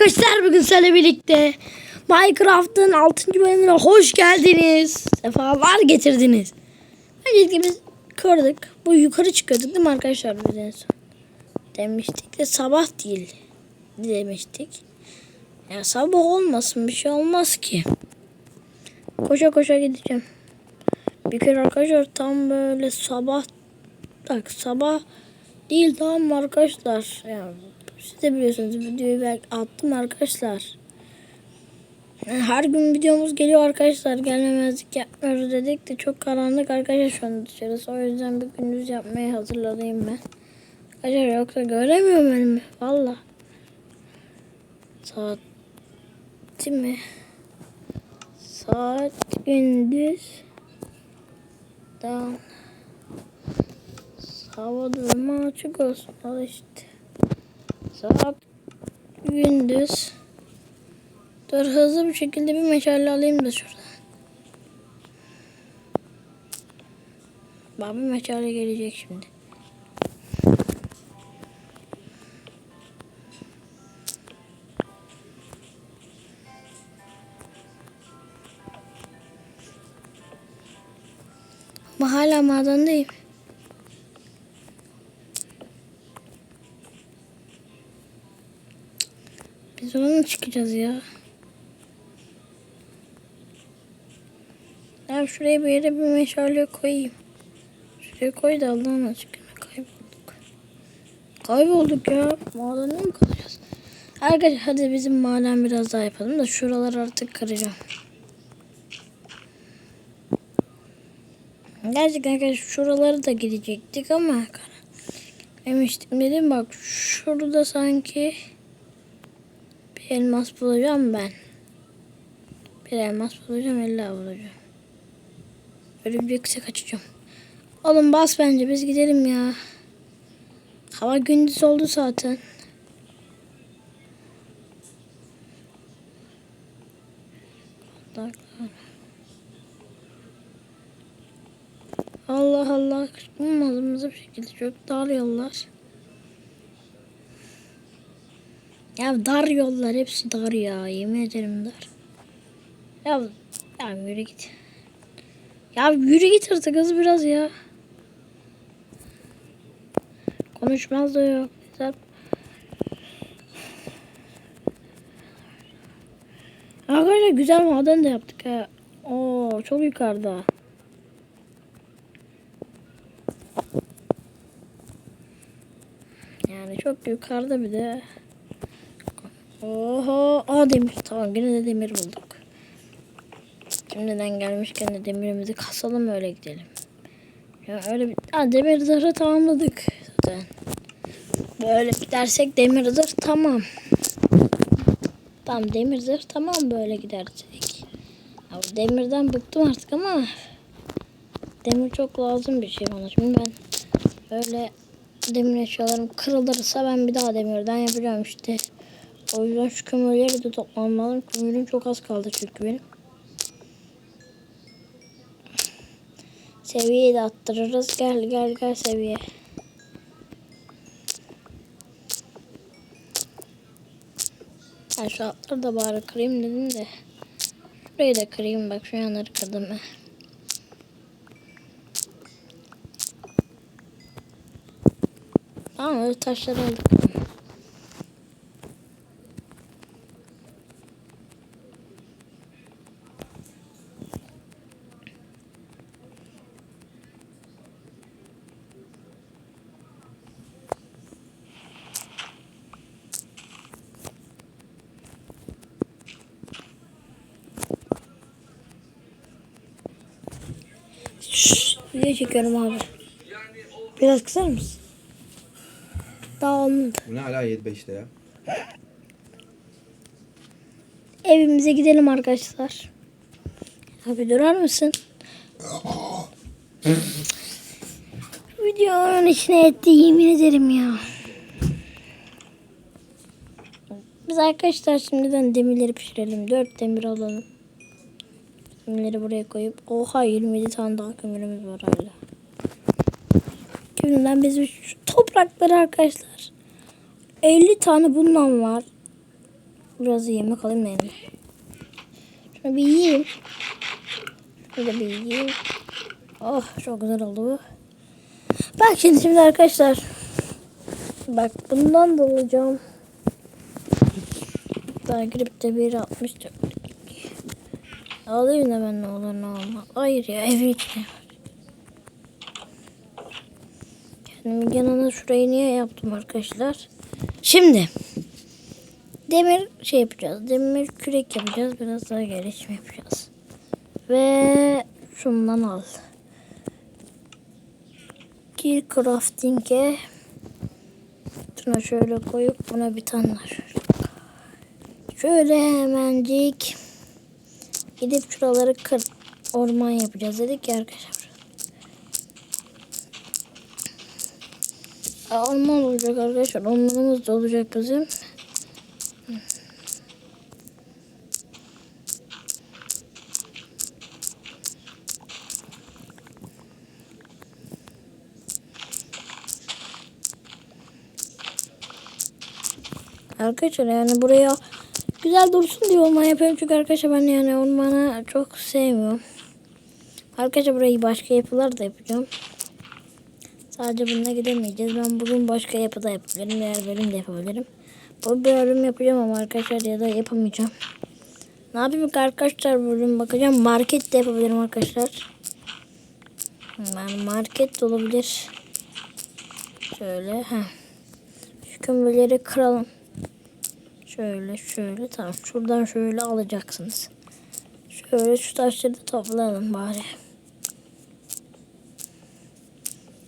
arkadaşlar bugün sizlerle birlikte Minecraft'ın 6. bölümüne hoş geldiniz. Sefalar getirdiniz. Öncelikle biz kırdık. Bu yukarı çıkıyorduk değil mi arkadaşlar biz en son? Demiştik de sabah değil demiştik. Ya sabah olmasın bir şey olmaz ki. Koşa koşa gideceğim. Bir kere arkadaşlar tam böyle sabah bak sabah değil tamam arkadaşlar. Yani siz de biliyorsunuz videoyu belki attım arkadaşlar. Her gün videomuz geliyor arkadaşlar. Gelmemezlik yapmıyoruz dedik de çok karanlık arkadaşlar şu an dışarısı. O yüzden bir gündüz yapmaya hazırlanayım ben. Arkadaşlar yoksa göremiyorum önümü. Valla. Saat değil mi? Saat gündüz. Daha hava durumu açık olsun. Al işte. Saat gündüz. Dur hızlı bir şekilde bir meşale alayım da şuradan. Bak meşale gelecek şimdi. Ama hala madendeyim. Mı çıkacağız ya? Ya şuraya bir yere bir meşale koyayım. Şuraya koy da Allah'ın aşkına kaybolduk. Kaybolduk ya. Madende mi kalacağız? Arkadaşlar hadi bizim maden biraz daha yapalım da şuraları artık kıracağım. Gerçekten arkadaşlar şuraları da gidecektik ama demiştim dedim bak şurada sanki elmas bulacağım ben. Bir elmas bulacağım illa bulacağım. Böyle bir yüksek açacağım. Oğlum bas bence biz gidelim ya. Hava gündüz oldu zaten. Allah Allah. Olmadığımızı bir şekilde çok dar yollar. Ya dar yollar hepsi dar ya. Yemin ederim dar. Ya, ya yürü git. Ya yürü git artık hız biraz ya. Konuşmaz da yok. Güzel. Arkadaşlar güzel maden de yaptık ha. Oo çok yukarıda. Yani çok yukarıda bir de. Oho, aa demir. Tamam yine de demir bulduk. Şimdiden gelmişken de demirimizi kasalım öyle gidelim. Ya öyle bir aa, demir zırhı tamamladık zaten. Böyle gidersek demir zırh tamam. Tamam demir zırh tamam böyle gidersek. Ya, demirden bıktım artık ama demir çok lazım bir şey bana. Şimdi ben böyle demir eşyalarım kırılırsa ben bir daha demirden yapacağım işte. O yüzden şu kömürleri de toplamam lazım. Kömürüm çok az kaldı çünkü benim. Seviyeyi de attırırız. Gel gel gel seviye. Ben şu altları da bari kırayım dedim de. Burayı da kırayım bak şu yanları kırdım ben. Tamam öyle taşları aldık. Şşş, video çekiyorum abi. Biraz kısar mısın? Daha olmadı. Bu ne hala 7-5'te ya? Evimize gidelim arkadaşlar. Abi durar mısın? Videonun içine etti yemin ederim ya. Biz arkadaşlar şimdiden demirleri pişirelim. 4 demir alalım. Demirleri buraya koyup. Oha 27 tane daha kömürümüz var hala. Şimdiden biz şu toprakları arkadaşlar 50 tane bundan var. Biraz yemek alayım da. Şunu bir yiyeyim. Şunu da bir yiyeyim. Oh çok güzel oldu bu. Bak şimdi şimdi arkadaşlar. Bak bundan da alacağım. Daha girip de bir 64. Alayım da ben ne olur ne olmaz. Hayır ya evin içine. Kendim yanına şurayı niye yaptım arkadaşlar? Şimdi demir şey yapacağız. Demir kürek yapacağız. Biraz daha gelişme yapacağız. Ve şundan al. Gir crafting'e. Şuna şöyle koyup buna bir tane. Şöyle hemencik gidip şuraları kır orman yapacağız dedik ya arkadaşlar. Orman olacak arkadaşlar. Ormanımız da olacak bizim. Arkadaşlar yani buraya güzel dursun diye orman yapıyorum. Çünkü arkadaşlar ben yani ormanı çok sevmiyorum. Arkadaşlar burayı başka yapılar da yapacağım. Sadece bununla gidemeyeceğiz. Ben bugün başka yapıda yapabilirim. Diğer bölüm de yapabilirim. Bu bölüm yapacağım ama arkadaşlar ya da yapamayacağım. Ne yapayım arkadaşlar bölüm bakacağım. Market de yapabilirim arkadaşlar. Yani market de olabilir. Şöyle. Heh. Şu kömürleri kıralım. Şöyle şöyle tamam. Şuradan şöyle alacaksınız. Şöyle şu taşları da toplayalım bari.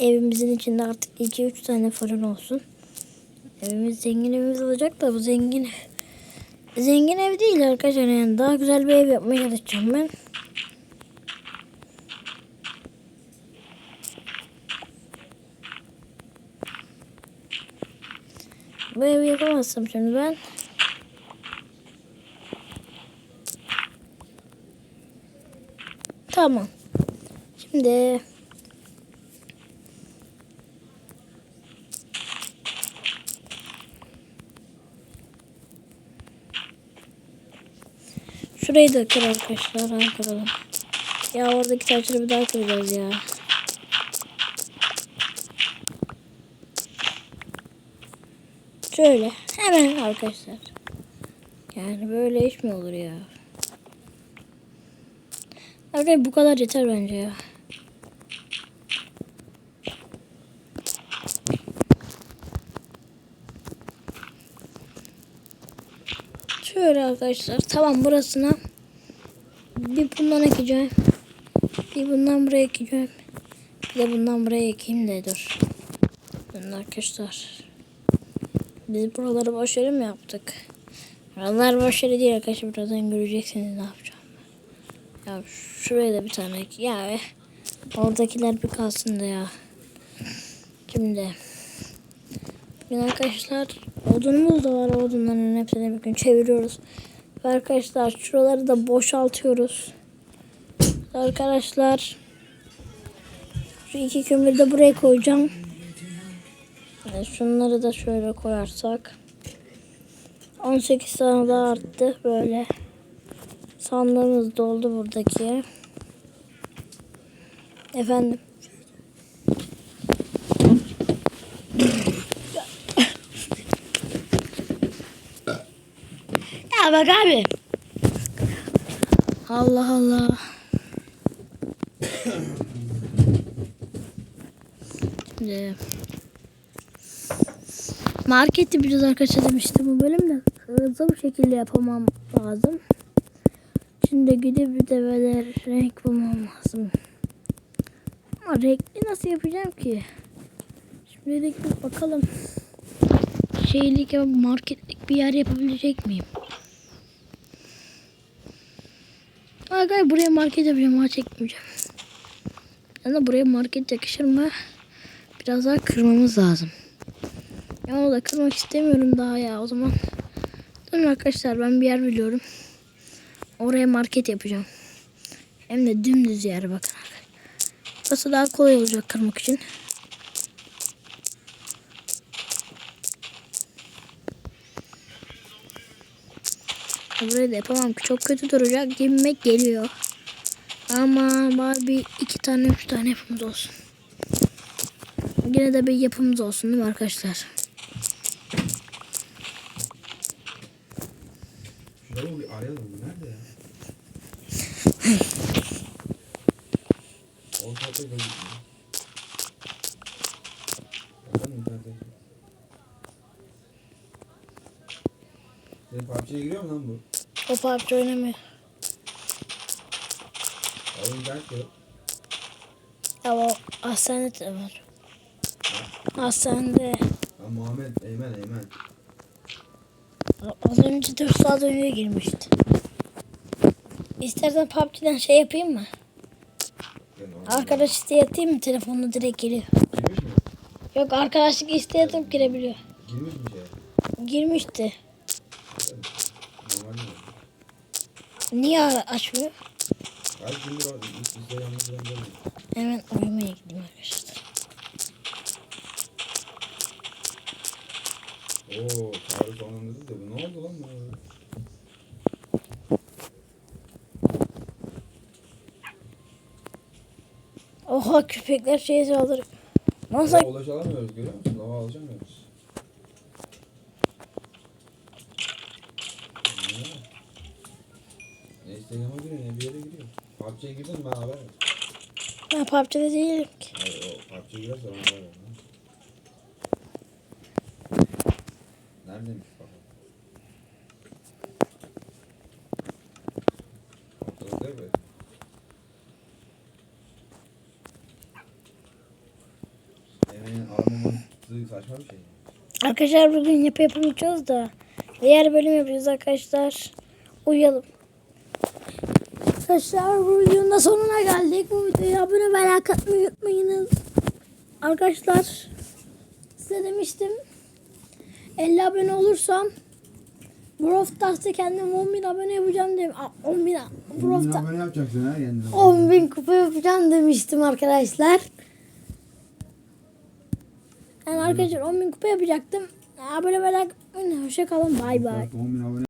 Evimizin içinde artık 2-3 tane fırın olsun. Evimiz zengin evimiz olacak da bu zengin zengin ev değil arkadaşlar yani daha güzel bir ev yapmaya çalışacağım ben. Bu evi yapamazsam şimdi ben. Tamam. Şimdi Şurayı da kır arkadaşlar. Kıralım. Ya oradaki taşları bir daha kıracağız ya. Şöyle. Hemen arkadaşlar. Yani böyle iş mi olur ya? Arkadaşlar bu kadar yeter bence ya. Şöyle arkadaşlar. Tamam burasına bir bundan ekeceğim. Bir bundan buraya ekeceğim. Bir de bundan buraya ekeyim de dur. Bunun arkadaşlar. Biz buraları boş yere mi yaptık? Buralar boş yere değil arkadaşlar. Birazdan göreceksiniz ne yapacağım. Ya şuraya da bir tane. Ya eh, oradakiler bir kalsın da ya. Şimdi. Bugün arkadaşlar odunumuz da var. Odunların hepsini bir gün çeviriyoruz. Ve arkadaşlar şuraları da boşaltıyoruz. Arkadaşlar şu iki kömürü de buraya koyacağım. Yani şunları da şöyle koyarsak 18 tane daha arttı böyle. Sandığımız doldu buradaki. Efendim. Ya bak abi. Allah Allah. Şimdi market yapacağız arkadaşlar demiştim bu bölümde. Hızlı bir şekilde yapamam lazım. Şimdi gidip bir de böyle renk bulmam lazım. Ama renkli nasıl yapacağım ki? Şimdi dedik bir bakalım. Şeylik ya marketlik bir yer yapabilecek miyim? Arkadaşlar buraya market yapacağım ama çekmeyeceğim. Yani buraya market yakışır mı? Biraz daha kırmamız lazım. Ya onu da kırmak istemiyorum daha ya o zaman. Durun arkadaşlar ben bir yer biliyorum. Oraya market yapacağım. Hem de dümdüz yer bakın. Burası daha kolay olacak kırmak için. Burayı da yapamam ki çok kötü duracak gibime geliyor. Ama bari bir iki tane üç tane yapımız olsun. Yine de bir yapımız olsun değil mi arkadaşlar? Şurayı bir arayalım. Bu nerede ya? Ortalıkta gözükmüyor. Bakalım internete. Senin PUBG'ye giriyor mu lan bu? O PUBG oynamıyor. İnternet yok. Ama hastanede de var. Hastanede. Lan Muhammed, Eymen, Eymen. Az önce 4 saat önce girmişti. İstersen PUBG'den şey yapayım mı? Oğlum. Arkadaş isteği atayım mı? Telefonla direkt geliyor. Girmiş mi? Yok arkadaşlık isteği atıp girebiliyor. Girmiş mi şey? Girmişti. Normal mi? Niye açmıyor? Ay şimdi var. Instagram'da falan görmüyor. Hemen uyumaya gideyim arkadaşlar. Oo, sonlandırdı da bu ne oldu lan buna? Oha köpekler şeye saldırıyor. Nasıl? Lava ulaşamıyoruz görüyor musun? Lava ulaşamıyoruz. Ne? Ne Instagram'a giriyor ne bir yere giriyor. PUBG'ye girdin ben haber ver. Ben PUBG'de değilim ki. Hayır o PUBG'ye girerse bana haber ver. Neredeymiş bakalım. Ortada değil mi? Emeğin aramaması saçma bir şey. Arkadaşlar bugün yapı yapamayacağız da. Diğer bölüm yapacağız arkadaşlar. Uyuyalım. Arkadaşlar bu videonun da sonuna geldik. Bu videoya abone merak etmeyi unutmayınız. Arkadaşlar size demiştim. 50 abone olursam Brawl Stars'ta kendim 10 bin abone yapacağım dedim. Aa, 10 bin Brawl Stars. abone yapacaksın ha kendine. 10 bin kupa yapacağım demiştim arkadaşlar. Yani arkadaşlar 10 bin kupa yapacaktım. Abone merak etmeyin. Hoşçakalın. Bay bay. 10 bin abone